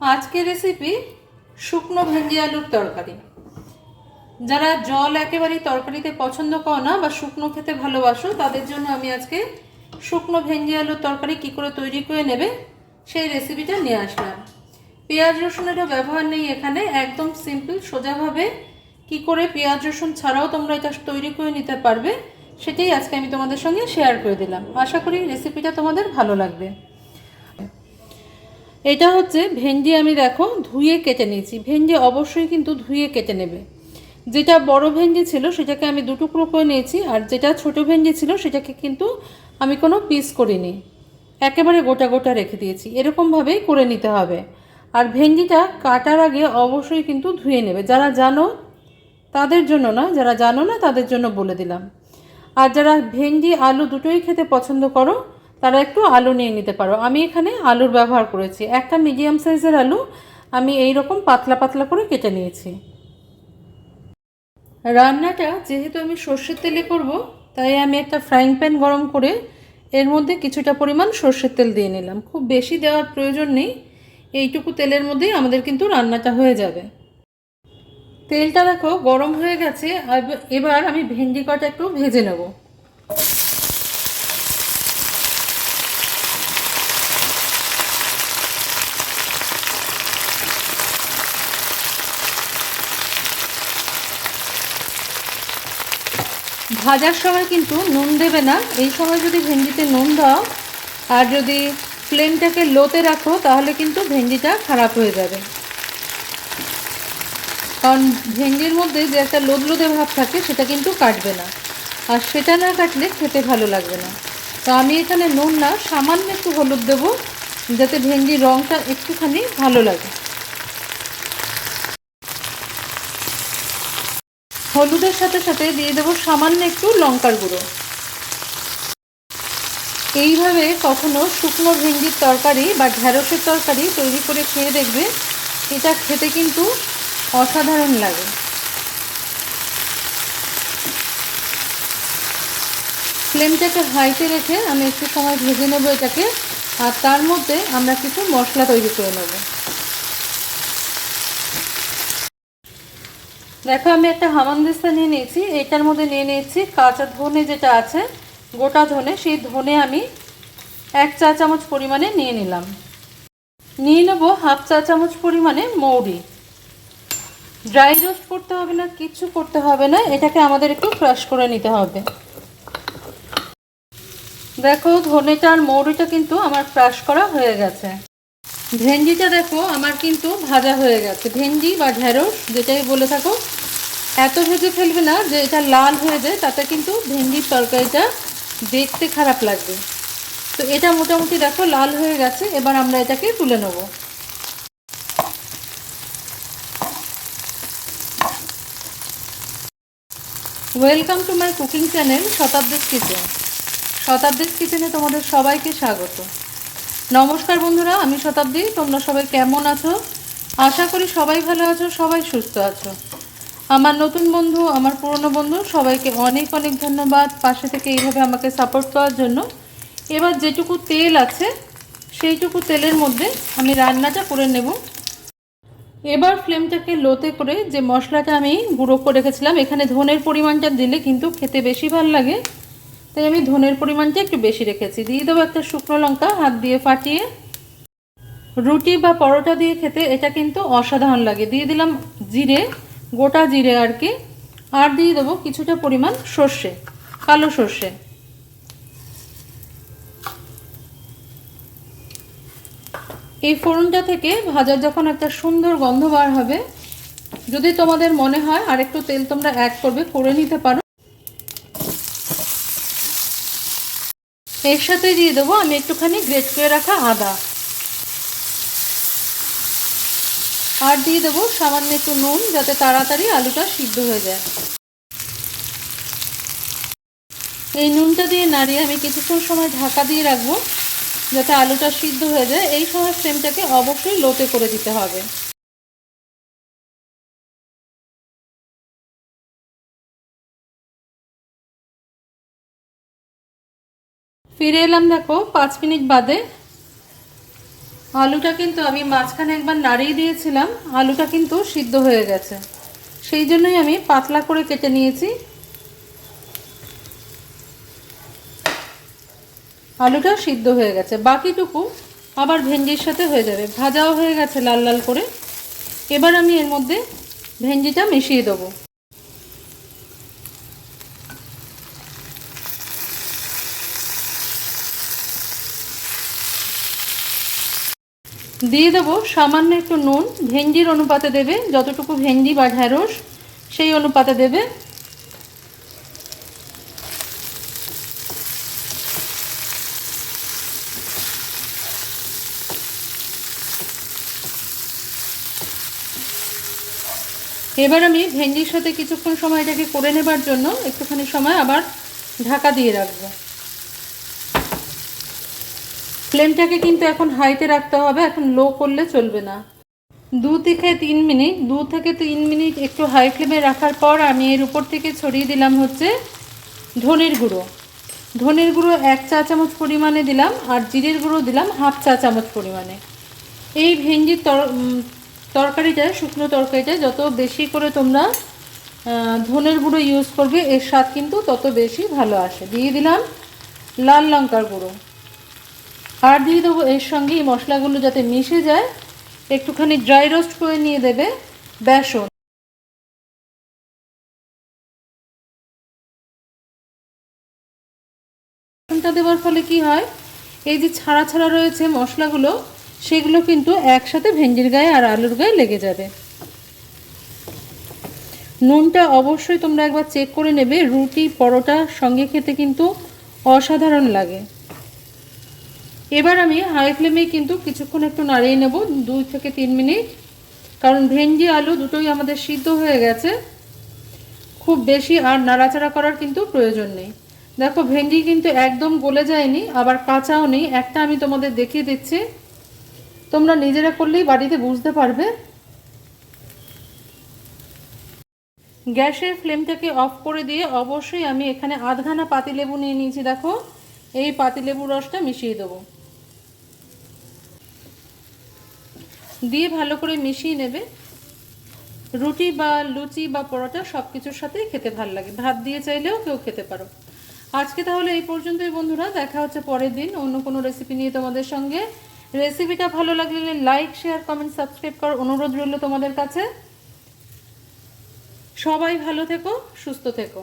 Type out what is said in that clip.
আজকের রেসিপি শুকনো ভেন্ডি আলুর তরকারি। যারা জল একেবারেই তরকারিতে পছন্দ করো না বা শুকনো খেতে ভালোবাসো, তাদের জন্য আমি আজকে শুকনো ভেন্ডি আলুর তরকারি কি করে তৈরি করে নেবে সেই রেসিপিটা নিয়ে আসলাম। পেঁয়াজ রসুনেরও ব্যবহার নেই এখানে, একদম সিম্পল সোজাভাবে কি করে পেঁয়াজ রসুন ছাড়াও তোমরা এটা তৈরি করে নিতে পারবে, সেটাই আজকে আমি তোমাদের সঙ্গে শেয়ার করে দিলাম। আশা করি রেসিপিটা তোমাদের ভালো লাগবে। এটা হচ্ছে ভেন্ডি আমি দেখো ধুয়ে কেটে নিয়েছি। ভেন্ডি অবশ্যই কিন্তু ধুয়ে কেটে নেবে। যেটা বড় ভেন্ডি ছিল সেটাকে আমি দুটুকরো করে নিয়েছি আর যেটা ছোট ভেন্ডি ছিল সেটাকে কিন্তু আমি কোনো পিস করিনি। একেবারে গোটা গোটা রেখে দিয়েছি। এরকমভাবেই করে নিতে হবে। আর ভেন্ডিটা কাটার আগে অবশ্যই কিন্তু ধুয়ে নেবে। যারা জানো, তাদের জন্য না, যারা জানো না, তাদের জন্য বলে দিলাম। আর যারা ভেন্ডি, আলু দুটোই খেতে পছন্দ করো তারা একটু আলু নিয়ে নিতে পারো। আমি এখানে আলুর ব্যবহার করেছি। একটা মিডিয়াম সাইজের আলু আমি এই রকম পাতলা পাতলা করে কেটে নিয়েছি। রান্নাটা যেহেতু আমি সর্ষের তেলে করব, তাই আমি একটা ফ্রাইং প্যান গরম করে এর মধ্যে কিছুটা পরিমাণ সর্ষের তেল দিয়ে নিলাম। খুব বেশি দেওয়ার প্রয়োজন নেই। এইটুকু তেলের মধ্যেই আমাদের কিন্তু রান্নাটা হয়ে যাবে। তেলটা দেখো গরম হয়ে গেছে এবার আমি ভেন্ডি কটা একটু ভেজে নেব। ভাজার সময় কিন্তু নুন দেবে না। এই সময় যদি ভেন্ডিতে নুন দাও, আর যদি ফ্লেমটাকে লোতে রাখো, তাহলে কিন্তু ভেন্ডিটা খারাপ হয়ে যাবে। কারণ ভেন্ডির মধ্যে যে একটা লোদ লোদে ভাব থাকে, সেটা কিন্তু কাটবে না। আর সেটা না কাটলে খেতে ভালো লাগবে না। তো আমি এখানে নুন না, সামান্য একটু হলুদ দেবো, যাতে ভেন্ডির রঙটা একটুখানি ভালো লাগে। হলুদের সাথে সাথে দিয়ে দেবো সামান্য একটু লঙ্কার গুঁড়ো। এইভাবে কখনো শুকনো ভেন্ডির তরকারি বা ঢ্যাঁড়সের তরকারি তৈরি করে খেয়ে দেখবে, এটা খেতে কিন্তু অসাধারণ লাগে। ফ্লেমটাকে হাইতে রেখে আমি একটু সময় ভেজে নেব এটাকে, আর তার মধ্যে আমরা কিছু মশলা তৈরি করে নেব। দেখো, আমি একটা হামানদিস্তা নিয়ে নিয়েছি। এটার মধ্যে নিয়ে নিয়েছি কাঁচা ধনে যেটা আছে, গোটা ধনে, সেই ধনে আমি এক চা চামচ পরিমাণে নিয়ে নিলাম। নিয়ে নেব হাফ চা চামচ পরিমাণে মৌরি। ড্রাই রোস্ট করতে হবে না, কিচ্ছু করতে হবে না, এটাকে আমাদের একটু ক্রাশ করে নিতে হবে। দেখো, ধনেটা আর মৌরিটা কিন্তু আমার ক্রাশ করা হয়ে গেছে। ভেন্ডিটা দেখো, আমার কিন্তু ভাজা হয়ে গেছে। ভেন্ডি বা ঢেঁড়স, যেটাই বলে থাকো এত ভেজে ফেলবে না যে এটা লাল হয়ে যায়, তাতে কিন্তু ভেন্ডির তরকারিটা দেখতে খারাপ লাগবে। তো এটা মোটামুটি দেখো লাল হয়ে গেছে, এবার আমরা এটাকে তুলে নেব। Welcome to my cooking channel শতাব্দীর কিচেন শতাব্দীর কিচেনে তোমাদের সবাইকে স্বাগত। নমস্কার বন্ধুরা, আমি শতাব্দী, তোমরা সবাই কেমন আছো? আশা করি সবাই ভালো আছো, সবাই সুস্থ আছো। আমার নতুন বন্ধু, আমার পুরনো বন্ধু, সবাইকে অনেক অনেক ধন্যবাদ পাশে থেকে এইভাবে আমাকে সাপোর্ট করার জন্য। এবার যেটুকু তেল আছে, সেইটুকু তেলের মধ্যে আমি রান্নাটা করে নেব। এবার ফ্লেমটাকে লোতে করে যে মশলাটা আমি গুঁড়ো করে রেখেছিলাম, এখানে ধনের পরিমাণটা দিলে কিন্তু খেতে বেশি ভালো লাগে। তাই আমি ধনের পরিমাণটা একটু বেশি রেখেছি। দিয়ে দেবো একটা শুকনো লঙ্কা, হাত দিয়ে ফাটিয়ে। রুটি বা পরোটা দিয়ে খেতে এটা কিন্তু অসাধারণ লাগে। দিয়ে দিলাম জিরে গোটা জিরে আর কি, আর দিয়ে দেবো কিছুটা পরিমাণ সর্ষে, কালো সর্ষে। এই ফোড়নটা থেকে ভাজার যখন একটা সুন্দর গন্ধ বার হবে, যদি তোমাদের মনে হয় আর একটু তেল তোমরা অ্যাড করবে, করে নিতে পারো। এর সাথে দিয়ে দেবো আমি একটুখানি গ্রেট করে রাখা আদা। আর দিয়ে দেবো সামান্য একটু নুন যাতে তাড়াতাড়ি আলুটা সিদ্ধ হয়ে যায়। এই নুনটা দিয়ে নাড়িয়ে আমি কিছুক্ষণ সময় ঢাকা দিয়ে রাখব যাতে আলুটা সিদ্ধ হয়ে যায়। এই সময় ফ্লেমটাকে অবশ্যই লোতে করে দিতে হবে। ফিরে এলাম দেখো পাঁচ মিনিট বাদে। আলুটা কিন্তু আমি মাঝখানে একবার নাড়িয়ে দিয়েছিলাম, আলুটা কিন্তু সিদ্ধ হয়ে গেছে। সেই জন্যই আমি পাতলা করে কেটে নিয়েছি। আলুটা সিদ্ধ হয়ে গেছে। বাকিটুকু আবার ভেন্ডির সাথে হয়ে যাবে। ভাজাও হয়ে গেছে লাল লাল করে। এবার আমি এর মধ্যে ভেন্ডিটা মিশিয়ে দেবো। দিয়ে দেবো সামান্য একটু নুন, ভেন্ডির অনুপাতে দেবে, যতটুকু ভেন্ডি বা ঢ্যাঁড়স সেই অনুপাতে দেবে। এবার আমি ভেন্ডির সাথে কিছুক্ষণ সময় এটাকে করে নেবার জন্য একটুখানি সময় আবার ঢাকা দিয়ে রাখব। ফ্লেমটাকে কিন্তু এখন হাইতে রাখতে হবে, এখন লো করলে চলবে না। দু থেকে তিন মিনিট দু থেকে তিন মিনিট একটু হাই ফ্লেমে রাখার পর আমি এর উপর থেকে ছড়িয়ে দিলাম হচ্ছে ধনের গুঁড়ো। ধনের গুঁড়ো এক চা চামচ পরিমাণে দিলাম আর জিরের গুঁড়ো দিলাম হাফ চা চামচ পরিমাণে। এই ভেন্ডির তর তরকারিটা, শুকনো তরকারিটা যত বেশি করে তোমরা ধনের গুঁড়ো ইউজ করবে, এর স্বাদ কিন্তু তত বেশি ভালো আসে। দিয়ে দিলাম লাল লঙ্কার গুঁড়ো। আর দিয়ে দেবো এর সঙ্গে এই মশলাগুলো যাতে মিশে যায়। একটুখানি ড্রাই রোস্ট করে নিয়ে দেবে বেসন। বেসনটা দেওয়ার ফলে কি হয়? এই যে ছাড়া ছাড়া রয়েছে মশলাগুলো, সেগুলো কিন্তু একসাথে ভেন্ডির গায়ে আর আলুর গায়ে লেগে যাবে। নুনটা অবশ্যই তোমরা একবার চেক করে নেবে। রুটি, পরোটা সঙ্গে খেতে কিন্তু অসাধারণ লাগে। এবার আমি হাই ফ্লেমে কিন্তু কিছুক্ষণ একটু নাড়িয়ে নেব, দুই থেকে তিন মিনিট। কারণ ভেন্ডি, আলু দুটোই আমাদের সিদ্ধ হয়ে গেছে। খুব বেশি আর নাড়াচাড়া করার কিন্তু প্রয়োজন নেই। দেখো, ভেন্ডি কিন্তু একদম গলে যায়নি, আবার কাঁচাও নেই। একটা আমি তোমাদের দেখিয়ে দিচ্ছি। তোমরা নিজেরা করলেই বাড়িতে বুঝতে পারবে। গ্যাসের ফ্লেমটাকে অফ করে দিয়ে অবশ্যই আমি এখানে আধখানা পাতিলেবু নিয়ে নিয়েছি, দেখো। এই পাতিলেবু রসটা মিশিয়ে দেবো। দিয়ে ভালো করে মিশিয়ে নেবে। রুটি বা লুচি বা পরোটা সব কিছুর সাথেই খেতে ভালো লাগে। ভাত দিয়ে চাইলেও কেউ খেতে পারো। আজকে তাহলে এই পর্যন্তই বন্ধুরা। দেখা হচ্ছে পরের দিন অন্য কোনো রেসিপি নিয়ে তোমাদের সঙ্গে। রেসিপিটা ভালো লাগলে লাইক শেয়ার কমেন্ট সাবস্ক্রাইব করার অনুরোধ রইল তোমাদের কাছে। সবাই ভালো থেকো, সুস্থ থেকো।